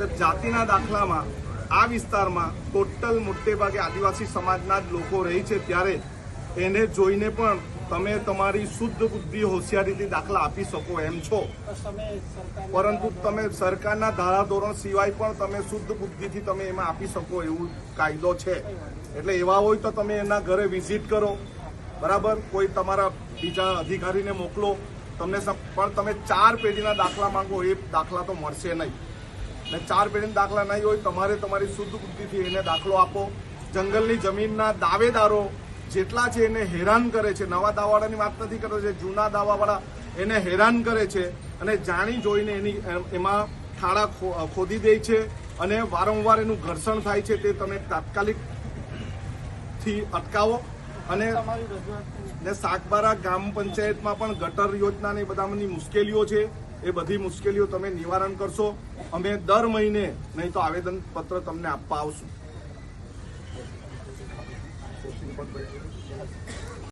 તો જાતિના દાખલામાં આ વિસ્તારમાં ટોટલ મોટે ભાગે આદિવાસી સમાજના જ લોકો રહી છે. ત્યારે એને જોઈને પણ તમે તમારી શુદ્ધ બુદ્ધિ હોશિયારીથી દાખલા આપી શકો એમ છો. પરંતુ તમે સરકારના ધારાધોરણ સિવાય પણ તમે શુદ્ધ બુદ્ધિથી તમે એમાં આપી શકો એવું કાયદો છે. એટલે એવા હોય તો તમે એના ઘરે વિઝિટ કરો. બરાબર? કોઈ તમારા બીજા અધિકારીને મોકલો. તમને પણ તમે ચાર પેઢીના દાખલા માંગો એ દાખલા તો મળશે નહીં. ને ચાર પેઢીના દાખલા નહીં હોય તમારે તમારી શુદ્ધ બુદ્ધિથી એને દાખલો આપો. જંગલની જમીનના દાવેદારો જેટલા છે એને હેરાન કરે છે. નવા દાવાવાળાની વાત નથી કરતો છે જૂના દાવાવાળા એને હેરાન કરે છે અને જાણી જોઈને એની એમ- ખાડા ખોદી દે છે અને વારંવાર એનું ઘર્ષણ થાય છે તે તમે તાત્કાલિકથી અટકાવો. અને ને સાગબારા ગ્રામ પંચાયતમાં પણ ગટર યોજનાની બધાની મુશ્કેલીઓ છે. એ બધી મુશ્કેલીઓ તમે નિવારણ કરશો. અમે દર મહિને નહીં તો આવેદન પત્ર તમને આપવા આવશું.